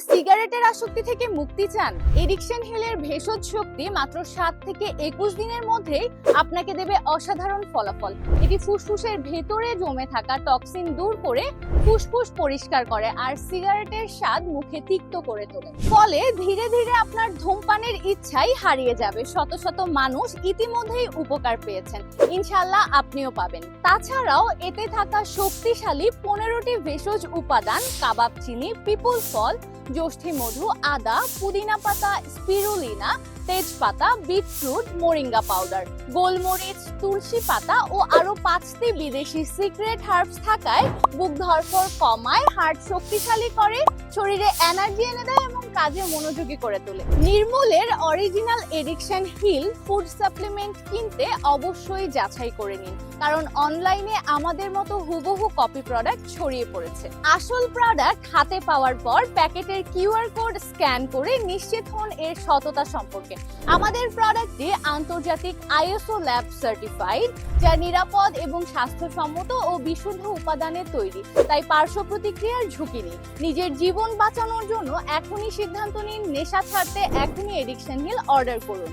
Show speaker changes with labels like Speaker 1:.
Speaker 1: সিগারেটের আসক্তি থেকে মুক্তি চান? এডিকশন হিলের ভেষজ শক্তি মাত্র সাত থেকে একুশ দিনের মধ্যেই আপনাকে দেবে অসাধারণ ফলাফল। এটি ফুসফুসের ভেতরে জমে থাকা টক্সিন দূর করে ফুসফুস পরিষ্কার করে আর সিগারেটের স্বাদ মুখে তিক্ত করে তোলে। ফলে ধীরে ধীরে আপনার ধূমপানের ইচ্ছাই হারিয়ে যাবে। শত শত মানুষ ইতিমধ্যেই উপকার পেয়েছেন। ইনশাল্লাহ আপনিও পাবেন। তাছাড়াও এতে থাকা শক্তিশালী পনেরোটি ভেষজ উপাদান, কাবাব চিনি, পিপল ফল জ্যোষ্ঠী মধু, আদা, পুদিনা পাতা, স্পিরুলিনা, তেজপাতা, বিটরুট, মোরিঙ্গা পাউডার। গোলমরিচ, তুলসী পাতা ও আরও পাঁচটি বিদেশি সিক্রেট হার্বস থাকায় বুক ধরফর কমায় হার্ট শক্তিশালী করে, শরীরে এনার্জি এনে দেয় এবং কাজে মনোযোগী করে তোলে। নির্মূলের original addiction heal food supplement কিনতে অবশ্যই যাচাই করে নিন, কারণ অনলাইনে আমাদের মতো হুবহু কপি প্রোডাক্ট ছড়িয়ে পড়েছে। আসল প্রোডাক্ট হাতে পাওয়ার পর প্যাকেটের কিউআর কোড স্ক্যান করে নিশ্চিত হন এর সততা সম্পর্কে। আমাদের প্রোডাক্টটি আন্তর্জাতিক আইএসও ল্যাব সার্টিফাইড যা নিরাপদ এবং স্বাস্থ্যসম্মত ও বিশুদ্ধ উপাদানে তৈরি, তাই পার্শ্ব প্রতিক্রিয়ার ঝুঁকি নেই। নিজের জীবন বাঁচানোর জন্য এখনই সিদ্ধান্ত নিন নেশা ছাড়তে এখনই এডিকশন হিল অর্ডার করুন।